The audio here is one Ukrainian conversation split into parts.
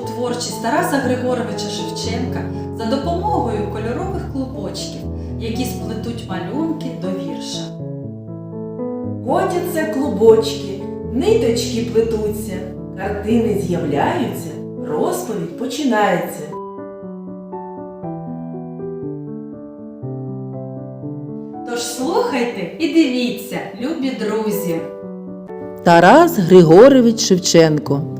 творчість Тараса Григоровича Шевченка за допомогою кольорових клубочків, які сплетуть малюнки до вірша. Котяться клубочки, ниточки плетуться, картини з'являються, розповідь починається. Тож слухайте і дивіться, любі друзі! Тарас Григорович Шевченко.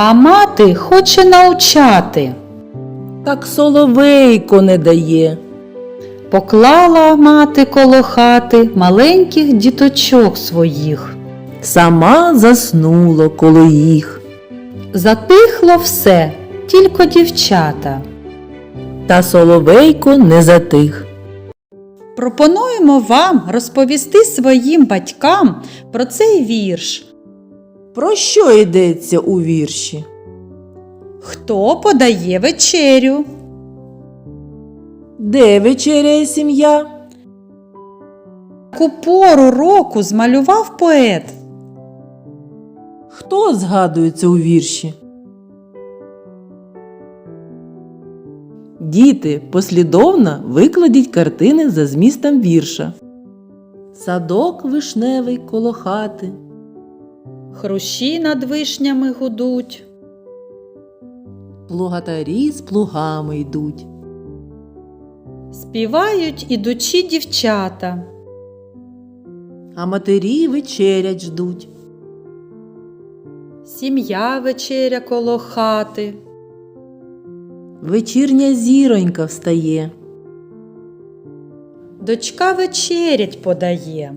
а мати хоче навчати. так соловейко не дає. Поклала мати коло хати маленьких діточок своїх. Сама заснула коло їх, Затихло все, тільки дівчата. та соловейко не затих. Пропонуємо вам розповісти своїм батькам про цей вірш. Про що йдеться у вірші? Хто подає вечерю? Де вечеряє сім'я? Яку пору року змалював поет? Хто згадується у вірші? Діти, послідовно викладіть картини за змістом вірша. Садок вишневий коло хати, Хрущі над вишнями гудуть. плугатарі з плугами йдуть. Співають ідучі дівчата. А матері вечерять ждуть. Сім'я вечеря коло хати. Вечірня зіронька встає. Дочка вечерять подає.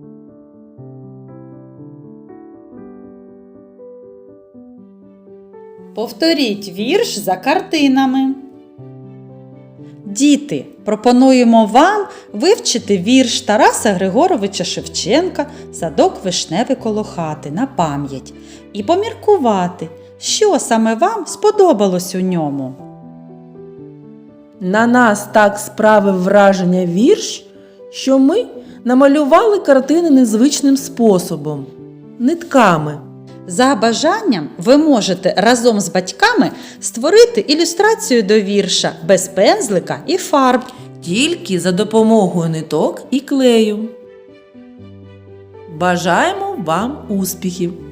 Повторіть вірш за картинами. Діти, пропонуємо вам вивчити вірш Тараса Григоровича Шевченка Садок вишневий коло хати на пам'ять і поміркувати, що саме вам сподобалось у ньому. На нас так справив враження вірш, що ми намалювали картини незвичним способом нитками. За бажанням ви можете разом з батьками створити ілюстрацію до вірша без пензлика і фарб. Тільки за допомогою ниток і клею. Бажаємо вам успіхів!